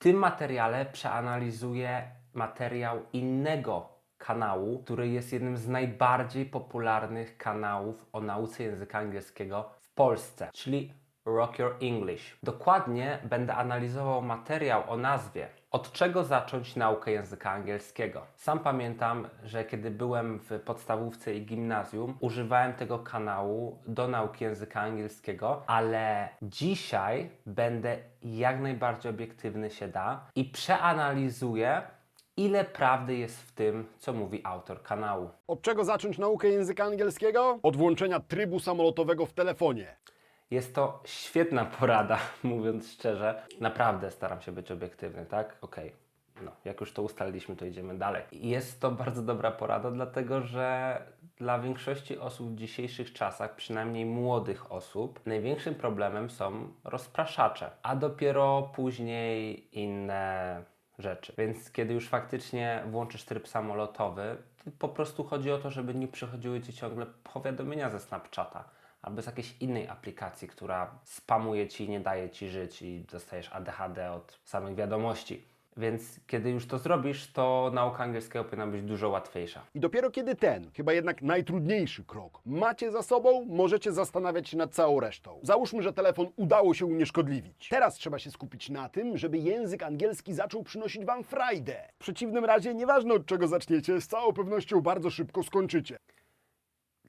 tym materiale przeanalizuję materiał innego kanału, który jest jednym z najbardziej popularnych kanałów o nauce języka angielskiego w Polsce, czyli Rock Your English. Dokładnie będę analizował materiał o nazwie Od czego zacząć naukę języka angielskiego? Sam pamiętam, że kiedy byłem w podstawówce i gimnazjum, używałem tego kanału do nauki języka angielskiego, ale dzisiaj będę jak najbardziej obiektywny się da i przeanalizuję, ile prawdy jest w tym, co mówi autor kanału. Od czego zacząć naukę języka angielskiego? Od włączenia trybu samolotowego w telefonie. Jest to świetna porada, mówiąc szczerze. Naprawdę staram się być obiektywny, tak? Okej. No, jak już to ustaliliśmy, to idziemy dalej. Jest to bardzo dobra porada, dlatego że dla większości osób w dzisiejszych czasach, przynajmniej młodych osób, największym problemem są rozpraszacze, a dopiero później inne rzeczy. Więc kiedy już faktycznie włączysz tryb samolotowy, to po prostu chodzi o to, żeby nie przychodziły Ci ciągle powiadomienia ze Snapchata albo z jakiejś innej aplikacji, która spamuje Ci, nie daje Ci żyć i dostajesz ADHD od samych wiadomości. Więc kiedy już to zrobisz, to nauka angielskiego powinna być dużo łatwiejsza. I dopiero kiedy ten, chyba jednak najtrudniejszy krok, macie za sobą, możecie zastanawiać się nad całą resztą. Załóżmy, że telefon udało się unieszkodliwić. Teraz trzeba się skupić na tym, żeby język angielski zaczął przynosić Wam frajdę. W przeciwnym razie, nieważne od czego zaczniecie, z całą pewnością bardzo szybko skończycie.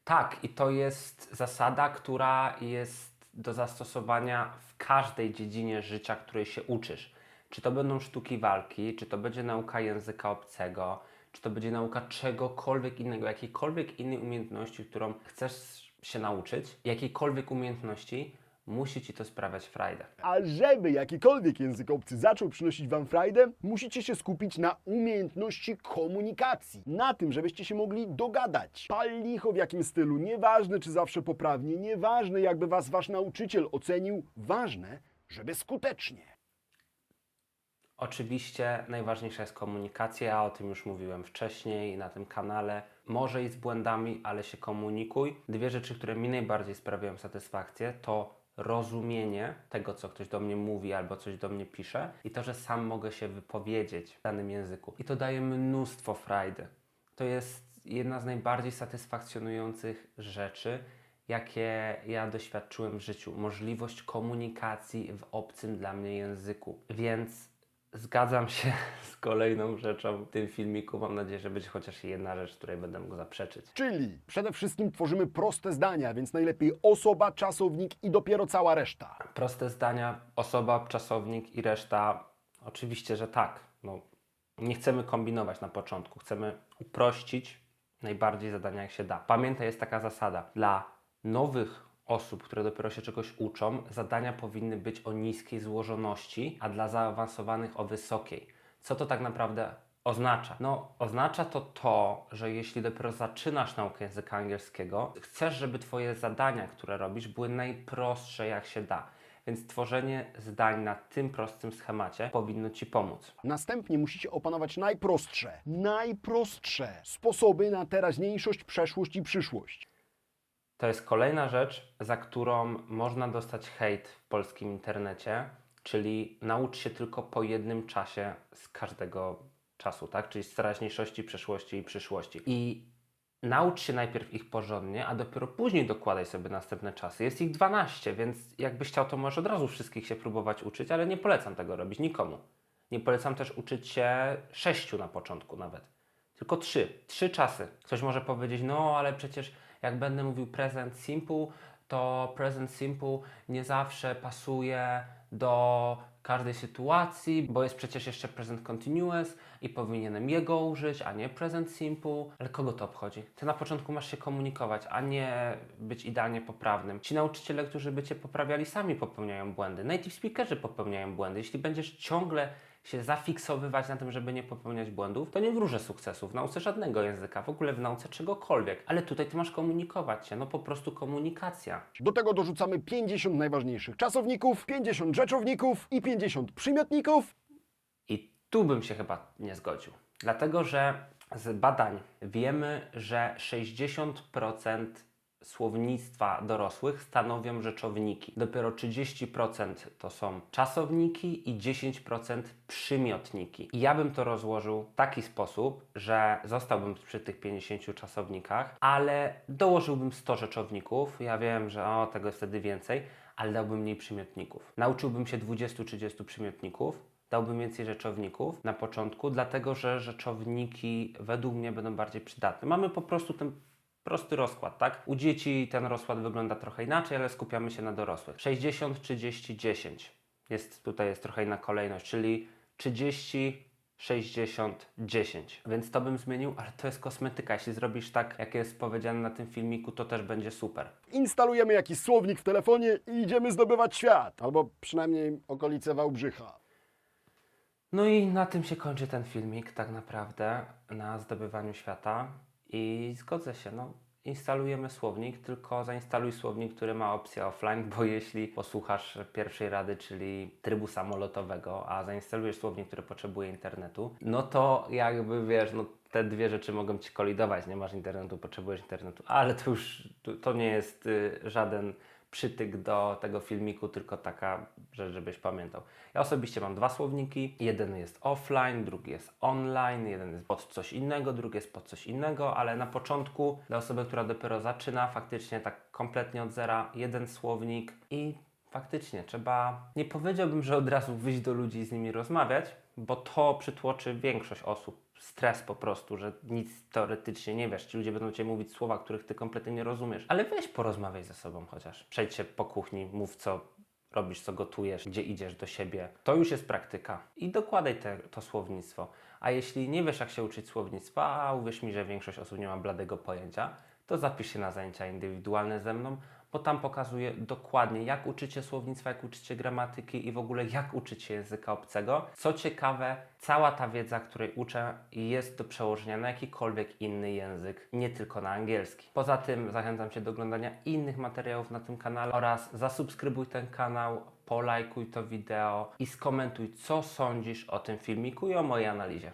Tak, i to jest zasada, która jest do zastosowania w każdej dziedzinie życia, której się uczysz. Czy to będą sztuki walki, czy to będzie nauka języka obcego, czy to będzie nauka czegokolwiek innego, jakiejkolwiek innej umiejętności, którą chcesz się nauczyć, jakiejkolwiek umiejętności, musi ci to sprawiać frajdę. A żeby jakikolwiek język obcy zaczął przynosić Wam frajdę, musicie się skupić na umiejętności komunikacji. Na tym, żebyście się mogli dogadać. Pal licho w jakim stylu, nieważne czy zawsze poprawnie, nieważne jakby Was Wasz nauczyciel ocenił, ważne, żeby skutecznie. Oczywiście najważniejsza jest komunikacja, ja o tym już mówiłem wcześniej na tym kanale. Może i z błędami, ale się komunikuj. Dwie rzeczy, które mi najbardziej sprawiają satysfakcję, to rozumienie tego, co ktoś do mnie mówi albo coś do mnie pisze i to, że sam mogę się wypowiedzieć w danym języku. I to daje mnóstwo frajdy. To jest jedna z najbardziej satysfakcjonujących rzeczy, jakie ja doświadczyłem w życiu. Możliwość komunikacji w obcym dla mnie języku. Więc Zgadzam się z kolejną rzeczą w tym filmiku. Mam nadzieję, że będzie chociaż jedna rzecz, której będę mógł zaprzeczyć. Czyli przede wszystkim tworzymy proste zdania, więc najlepiej osoba, czasownik i dopiero cała reszta. Proste zdania, osoba, czasownik i reszta. Oczywiście, że tak. No, nie chcemy kombinować na początku. Chcemy uprościć najbardziej zadania, jak się da. Pamiętaj, jest taka zasada. Dla nowych osób, które dopiero się czegoś uczą, zadania powinny być o niskiej złożoności, a dla zaawansowanych o wysokiej. Co to tak naprawdę oznacza? No, oznacza to to, że jeśli dopiero zaczynasz naukę języka angielskiego, chcesz, żeby Twoje zadania, które robisz, były najprostsze jak się da. Więc tworzenie zdań na tym prostym schemacie powinno Ci pomóc. Następnie musicie opanować najprostsze, najprostsze sposoby na teraźniejszość, przeszłość i przyszłość. To jest kolejna rzecz, za którą można dostać hejt w polskim internecie, czyli naucz się tylko po jednym czasie z każdego czasu, tak? Czyli z teraźniejszości, przeszłości i przyszłości. I naucz się najpierw ich porządnie, a dopiero później dokładaj sobie następne czasy. Jest ich 12, więc jakbyś chciał, to możesz od razu wszystkich się próbować uczyć, ale nie polecam tego robić nikomu. Nie polecam też uczyć się sześciu na początku nawet. Tylko trzy. Trzy czasy. Ktoś może powiedzieć, no ale przecież jak będę mówił present simple, to present simple nie zawsze pasuje do każdej sytuacji, bo jest przecież jeszcze present continuous i powinienem jego użyć, a nie present simple. Ale kogo to obchodzi? Ty na początku masz się komunikować, a nie być idealnie poprawnym. Ci nauczyciele, którzy by cię poprawiali, sami popełniają błędy. Native speakerzy popełniają błędy. Jeśli będziesz ciągle się zafiksowywać na tym, żeby nie popełniać błędów, to nie wróżę sukcesu w nauce żadnego języka, w ogóle w nauce czegokolwiek. Ale tutaj ty masz komunikować się, no po prostu komunikacja. Do tego dorzucamy 50 najważniejszych czasowników, 50 rzeczowników i 50 przymiotników. I tu bym się chyba nie zgodził. Dlatego, że z badań wiemy, że 60% słownictwa dorosłych stanowią rzeczowniki. Dopiero 30% to są czasowniki i 10% przymiotniki. I ja bym to rozłożył w taki sposób, że zostałbym przy tych 50 czasownikach, ale dołożyłbym 100 rzeczowników. Ja wiem, że o, tego jest wtedy więcej, ale dałbym mniej przymiotników. Nauczyłbym się 20-30 przymiotników, dałbym więcej rzeczowników na początku, dlatego że rzeczowniki według mnie będą bardziej przydatne. Mamy po prostu ten prosty rozkład, tak? U dzieci ten rozkład wygląda trochę inaczej, ale skupiamy się na dorosłych. 60, 30, 10. Jest, tutaj jest trochę inna kolejność, czyli 30, 60, 10. Więc to bym zmienił, ale to jest kosmetyka. Jeśli zrobisz tak, jak jest powiedziane na tym filmiku, to też będzie super. Instalujemy jakiś słownik w telefonie i idziemy zdobywać świat, albo przynajmniej okolice Wałbrzycha. No i na tym się kończy ten filmik, tak naprawdę, na zdobywaniu świata. I zgodzę się, no. Instalujemy słownik, tylko zainstaluj słownik, który ma opcję offline, bo jeśli posłuchasz pierwszej rady, czyli trybu samolotowego, a zainstalujesz słownik, który potrzebuje internetu, no to jakby wiesz, no te dwie rzeczy mogą ci kolidować. Nie masz internetu, potrzebujesz internetu, ale to już to, to nie jest y, żaden przytyk do tego filmiku, tylko taka rzecz, żebyś pamiętał. Ja osobiście mam dwa słowniki. Jeden jest offline, drugi jest online, jeden jest pod coś innego, drugi jest pod coś innego, ale na początku dla osoby, która dopiero zaczyna, faktycznie tak kompletnie od zera, jeden słownik i faktycznie trzeba, nie powiedziałbym, że od razu wyjść do ludzi i z nimi rozmawiać, bo to przytłoczy większość osób. Stres po prostu, że nic teoretycznie nie wiesz. Ci ludzie będą cię mówić słowa, których ty kompletnie nie rozumiesz. Ale weź porozmawiaj ze sobą chociaż. Przejdź się po kuchni, mów co robisz, co gotujesz, gdzie idziesz do siebie. To już jest praktyka. I dokładaj te, to słownictwo. A jeśli nie wiesz, jak się uczyć słownictwa, a uwierz mi, że większość osób nie ma bladego pojęcia, to zapisz się na zajęcia indywidualne ze mną, bo tam pokazuję dokładnie, jak uczycie słownictwa, jak uczycie gramatyki i w ogóle jak uczycie języka obcego. Co ciekawe, cała ta wiedza, której uczę, jest do przełożenia na jakikolwiek inny język, nie tylko na angielski. Poza tym zachęcam Cię do oglądania innych materiałów na tym kanale oraz zasubskrybuj ten kanał, polajkuj to wideo i skomentuj, co sądzisz o tym filmiku i o mojej analizie.